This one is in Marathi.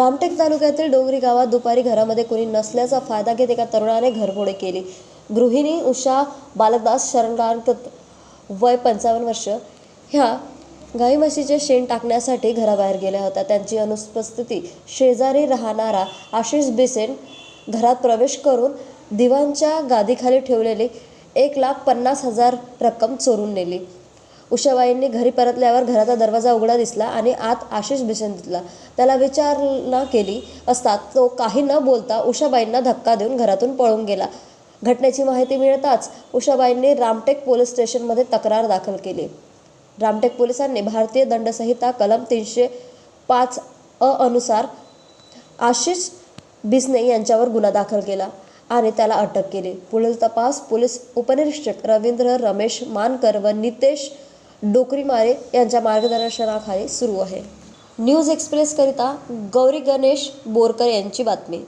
रामटेक तालुक्यातील डोंगरी गावात दुपारी घरामध्ये कोणी नसल्याचा फायदा घेत एका तरुणाने घरफोडी केली. गृहिणी उषा बालकदास शरणगारकत वय पंचावन्न वर्ष ह्या गाई म्हशीचे शेण टाकण्यासाठी घराबाहेर गेल्या होत्या. त्यांची अनुपस्थिती शेजारी राहणारा आशिष बिसेन घरात प्रवेश करून दिवांच्या गादीखाली ठेवलेली एक लाख पन्नास हजार रक्कम चोरून नेली. उषाबाईंनी घरी परतल्यावर घराचा दरवाजा उघडा दिसला आणि आत आशिष भिसन दिसला. त्याला विचारणा केली असता तो काही न बोलता उषाबाईंना धक्का देऊन घरातून पळून गेला. घटनेची माहिती मिळताच उषाबाईंनी रामटेक पोलीस स्टेशनमध्ये तक्रार दाखल केली. रामटेक पोलिसांनी भारतीय दंडसंहिता कलम तीनशे पाच अ अनुसार आशिष बिसने यांच्यावर गुन्हा दाखल केला आणि त्याला अटक केली. पुढील तपास पोलीस उपनिरीक्षक रवींद्र रमेश मानकर व नितेश डोकरीमारे यांच्या मार्गदर्शनाखाली सुरू आहे. न्यूज एक्सप्रेसकरिता गौरी गणेश बोरकर यांची बातमी.